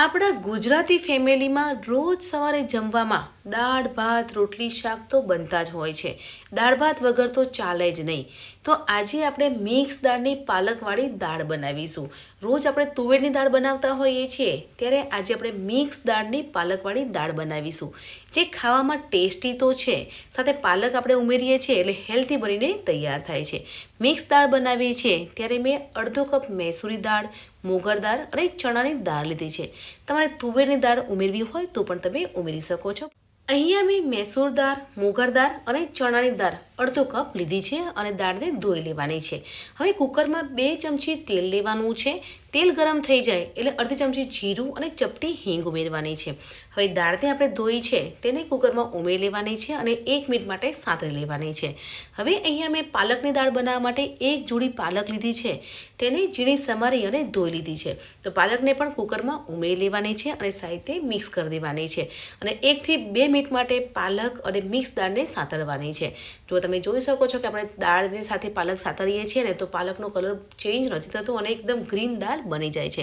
આપણા ગુજરાતી ફેમિલીમાં રોજ સવારે જમવામાં દાળ, ભાત, રોટલી, શાક તો બનતા જ હોય છે. દાળ, ભાત વગર તો ચાલે જ નહીં. તો આજે આપણે મિક્સ દાળની પાલકવાળી દાળ બનાવીશું. રોજ આપણે તુવેરની દાળ બનાવતા હોઈએ છીએ, ત્યારે આજે આપણે મિક્સ દાળની પાલકવાળી દાળ બનાવીશું, જે ખાવામાં ટેસ્ટી તો છે, સાથે પાલક આપણે ઉમેરીએ છીએ એટલે હેલ્ધી બનીને તૈયાર થાય છે. મિક્સ દાળ બનાવીએ છીએ, ત્યારે મેં અડધો કપ મૈસૂરી દાળ મોગર દાળ અને ચણાની દાળ લીધી છે. તમારે તુવેરની દાળ ઉમેરવી હોય તો પણ તમે ઉમેરી શકો છો. અહીંયા મેં મૈસૂર દાળ મોગર દાળ અને ચણાની દાળ અડધો કપ લીધી છે અને દાળને ધોઈ લેવાની છે. હવે કુકરમાં બે ચમચી તેલ લેવાનું છે. તેલ ગરમ થઈ જાય એટલે અડધી ચમચી જીરું અને ચપટી હિંગ ઉમેરવાની છે. હવે દાળને આપણે ધોઈ છે, તેને કુકરમાં ઉમેરી લેવાની છે અને એક મિનિટ માટે સાંતળી લેવાની છે. હવે અહીંયા મેં પાલકની દાળ બનાવવા માટે એક જોડી પાલક લીધી છે. તેને ઝીણી સમારી અને ધોઈ લીધી છે. તો પાલકને પણ કુકરમાં ઉમેરી લેવાની છે અને સાહિત્ય મિક્સ કરી દેવાની છે. અને એકથી બે મિનિટ માટે પાલક અને મિક્સ દાળને સાંતળવાની છે. જો તમે જોઈ શકો છો કે આપણે દાળની સાથે પાલક સાતળીએ છીએ ને તો પાલકનો કલર ચેન્જ નથી થતો અને એકદમ ગ્રીન દાળ બની જાય છે.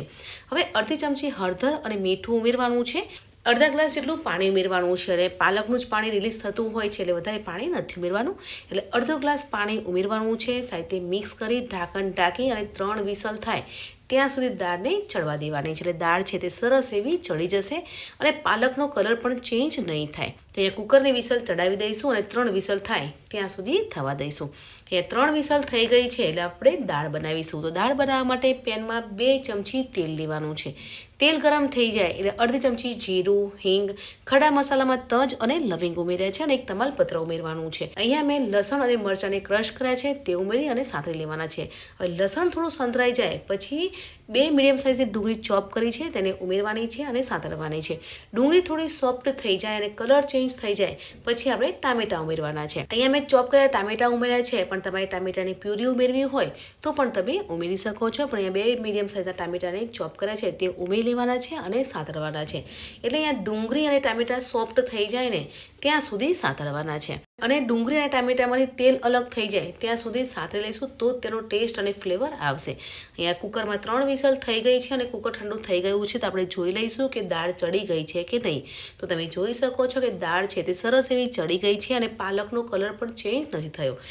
હવે અડધી ચમચી હળદર અને મીઠું ઉમેરવાનું છે. અડધા ગ્લાસ જેટલું પાણી ઉમેરવાનું છે. અને પાલકનું જ પાણી રિલીઝ થતું હોય છે એટલે વધારે પાણી નથી ઉમેરવાનું. એટલે અડધો ગ્લાસ પાણી ઉમેરવાનું છે. સાથે મિક્સ કરી ઢાંકણ ઢાંકી અને ત્રણ વિસલ થાય ત્યાં સુધી દાળને ચડવા દેવાની છે. એટલે દાળ છે તે સરસ એવી ચડી જશે અને પાલકનો કલર પણ ચેન્જ નહીં થાય. તો અહીંયા કુકરની વિસલ ચડાવી દઈશું અને ત્રણ વિસલ થાય ત્યાં સુધી થવા દઈશું. એ ત્રણ વિસલ થઈ ગઈ છે એટલે આપણે દાળ બનાવીશું. તો દાળ બનાવવા માટે પેનમાં બે ચમચી તેલ લેવાનું છે. તેલ ગરમ થઈ જાય એટલે અડધી ચમચી જીરું, હિંગ, ખડા મસાલામાં તજ અને લવિંગ ઉમેર્યા છે અને એક તમાલપત્ર ઉમેરવાનું છે. અહીંયા મેં લસણ અને મરચાંને ક્રશ કર્યા છે, તે ઉમેરી અને સાંતળી લેવાના છે. હવે લસણ થોડું સંતરાઈ જાય પછી બે મીડિયમ સાઇઝની ડુંગળી ચોપ કરી છે, તેને ઉમેરવાની છે અને સાંતળવાની છે. ડુંગળી થોડી સોફ્ટ થઈ જાય અને કલર ચેન્જ થઈ જાય. પછી આપણે ટામેટા ઉમેરવાના છે. અહીંયા મેં ચોપ કર્યા ટામેટા ઉમેર્યા છે, પણ તમારે ટામેટાની પ્યુરી ઉમેરવી હોય, તો પણ તમે ઉમેરી શકો છો. પણ અહીંયા બે મીડિયમ સાઇઝના ટામેટાને ચોપ કર્યા છે, તે ઉમેરી લેવાના છે અને સાતરવાના છે. એટલે અહીંયા ડુંગળી અને ટામેટા સોફ્ટ થઈ જાય ને, ત્યાં સુધી સાતરવાના છે. અને ડુંગળી અને ટામેટામાંથી તેલ અલગ થઈ જાય, ત્યાં સુધી સાતરી લઈશું તો તેનો ટેસ્ટ અને ફ્લેવર આવશે. અહીંયા કુકરમાં ત્રણ વિસલ થઈ ગઈ છે અને કુકર ઠંડુ થઈ ગયું છે તો આપણે જોઈ લઈશું કે દાળ ચડી ગઈ છે કે નહીં. તો તમે જોઈ શકો છો કે દાળ છે તે સરસ એવી ચડી ગઈ છે અને પાલકનો કલર પણ ચેન્જ નથી થયો.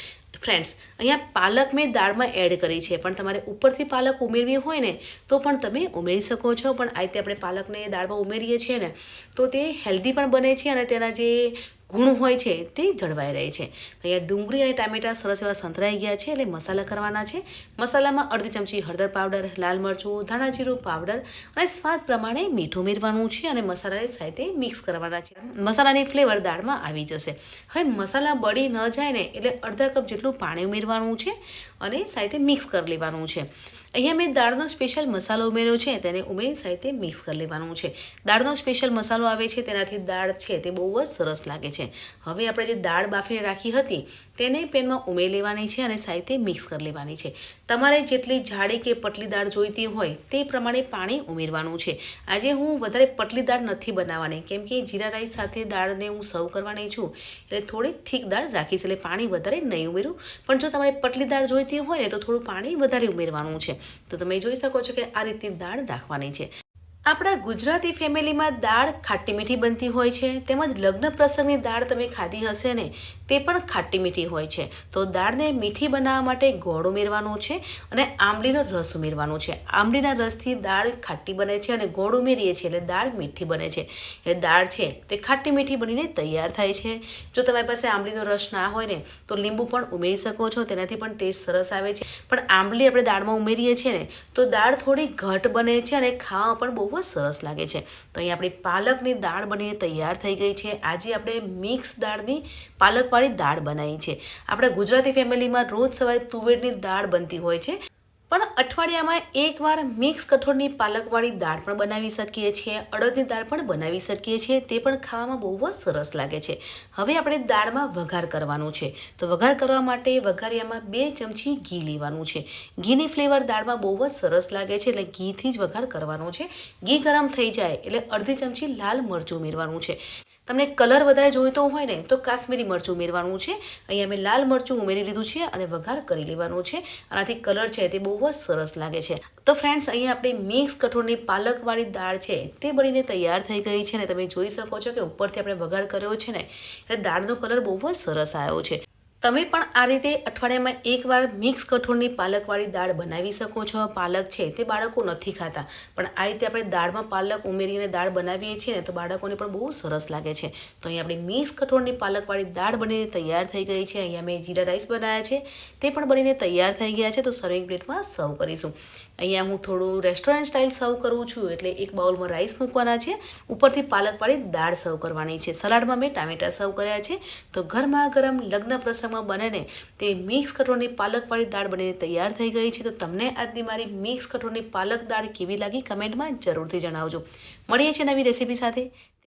ફ્રેન્ડ્સ, અહીંયા પાલક મેં દાળમાં એડ કરી છે, પણ તમારે ઉપરથી પાલક ઉમેરવી હોય ને, તો પણ તમે ઉમેરી શકો છો. પણ આ રીતે આપણે પાલકને દાળમાં ઉમેરીએ છીએ ને, તો તે હેલ્ધી પણ બને છે અને તેના જે ગુણ હોય છે તે જળવાઈ રહે છે. તો અહીંયા ડુંગળી અને ટામેટાં સરસ એવા સંતરાઈ ગયા છે એટલે મસાલા કરવાના છે. મસાલામાં અડધી ચમચી હળદર પાવડર, લાલ મરચું, ધાણા જીરું પાવડર અને સ્વાદ પ્રમાણે મીઠું ઉમેરવાનું છે અને મસાલાની સાથે મિક્સ કરવાના છે. મસાલાની ફ્લેવર દાળમાં આવી જશે. હવે મસાલા બળી ન જાય ને એટલે અડધા કપ જેટલું પાણી ઉમેરવાનું છે અને સાથે મિક્સ કરી લેવાનું છે. અહીંયા મેં દાળનો સ્પેશિયલ મસાલો ઉમેર્યો છે, તેને ઉમેરી સાથે મિક્સ કરી લેવાનું છે. દાળનો સ્પેશિયલ મસાલો આવે છે, તેનાથી દાળ છે તે બહુ જ સરસ લાગે છે. હવે આપણે જે દાળ બાફીને રાખી હતી, તેને પેનમાં ઉમેરી લેવાની છે અને સાથે મિક્સ કરી લેવાની છે. તમારે જેટલી જાડી કે પટલી દાળ જોઈતી હોય, તે પ્રમાણે પાણી ઉમેરવાનું છે. આજે હું વધારે પટલી દાળ નથી બનાવવાની, કેમ કે જીરા રાઈસ સાથે દાળને હું સર્વ કરવાની છું, એટલે થોડી થીક દાળ રાખીશ, એટલે પાણી વધારે નહીં ઉમેરું. પણ જો તમારે પટલી દાળ જોઈતી હોય ને, તો થોડું પાણી વધારે ઉમેરવાનું છે. તો તમે જોઈ શકો છો કે આ રીતની દાળ રાખવાની છે. આપણા ગુજરાતી ફેમિલીમાં દાળ ખાટી મીઠી બનતી હોય છે, તેમજ લગ્ન પ્રસંગની દાળ તમે ખાધી હશે ને, તે પણ ખાટી મીઠી હોય છે. તો દાળને મીઠી બનાવવા માટે ગોળ ઉમેરવાનો છે અને આંબલીનો રસ ઉમેરવાનો છે. આંબલીના રસથી દાળ ખાટી બને છે અને ગોળ ઉમેરીએ છીએ એટલે દાળ મીઠી બને છે. એટલે દાળ છે તે ખાટી મીઠી બનીને તૈયાર થાય છે. જો તમારી પાસે આંબલીનો રસ ના હોય ને, તો લીંબુ પણ ઉમેરી શકો છો, તેનાથી પણ ટેસ્ટ સરસ આવે છે. પણ આંબલી આપણે દાળમાં ઉમેરીએ છીએ ને, તો દાળ થોડી ઘટ બને છે અને ખાવા પણ બહુ જ સરસ લાગે છે. તો અહીં આપણી પાલકની દાળ બનીને તૈયાર થઈ ગઈ છે. આજે આપણે મિક્સ દાળની પાલકવાળી દાળ બનાવી છે. આપણા ગુજરાતી ફેમિલીમાં રોજ સવારે તુવેરની દાળ બનતી હોય છે. પણ અઠવાડિયામાં એકવાર મિક્સ કઠોળની પાલકવાળી દાળ પણ બનાવી શકીએ છીએ, અડદની દાળ પણ બનાવી શકીએ છીએ, તે પણ ખાવામાં બહુ જ સરસ લાગે છે. હવે આપણે દાળમાં વઘાર કરવાનું છે. તો વઘાર કરવા માટે વઘારિયામાં બે ચમચી ઘી લેવાનું છે. ઘીની ફ્લેવર દાળમાં બહુ જ સરસ લાગે છે, એટલે ઘીથી જ વઘાર કરવાનો છે. ઘી ગરમ થઈ જાય એટલે અડધી ચમચી લાલ મરચું ઉમેરવાનું છે. તમને કલર વધારે જોઈતો હોય ને તો કાશ્મીરી મરચું ઉમેરવાનું છે. અહીંયા મેં લાલ મરચું ઉમેરી લીધું છે અને વઘાર કરી લેવાનું છે. આનાથી કલર છે તે બહુ જ સરસ લાગે છે. તો ફ્રેન્ડ્સ અહીંયા આપણે મિક્સ કઠોળની પાલકવાળી દાળ છે તે બનીને તૈયાર થઈ ગઈ છે ને તમે જોઈ શકો છો કે ઉપરથી આપણે વઘાર કર્યો છે ને. એટલે દાળનો કલર બહુ જ સરસ આવ્યો છે. તમે પણ આ રીતે અઠવાડિયામાં એકવાર મિક્સ કઠોળની પાલકવાળી દાળ બનાવી શકો છો. પાલક છે તે બાળકો નથી ખાતા, પણ આ રીતે આપણે દાળમાં પાલક ઉમેરીને દાળ બનાવીએ છીએ ને તો બાળકોને પણ બહુ સરસ લાગે છે. તો અહીંયા આપણી મિક્સ કઠોળની પાલકવાળી દાળ બનીને તૈયાર થઈ ગઈ છે. અહીંયા મેં જીરા રાઈસ બનાવ્યા છે, તે પણ બનીને તૈયાર થઈ ગયા છે. તો સર્વિંગ પ્લેટમાં સર્વ કરીશું. અહીંયા હું થોડું રેસ્ટોરન્ટ સ્ટાઇલ સર્વ કરું છું, એટલે એક બાઉલમાં રાઈસ મૂકવાના છે. ઉપરથી પાલકવાળી દાળ સર્વ કરવાની છે. સલાડમાં મેં ટામેટા સર્વ કર્યા છે. તો ઘરમાં ગરમ લગ્ન પ્રસંગમાં બને ને તે મિક્સ કઠોળની પાલકવાળી દાળ બનીને તૈયાર થઈ ગઈ છે, તો તમને આજની મારી મિક્સ કઠોળની પાલક દાળ કેવી લાગી કમેન્ટમાં જરૂરથી જણાવજો. મળીએ છીએ નવી રેસીપી સાથે.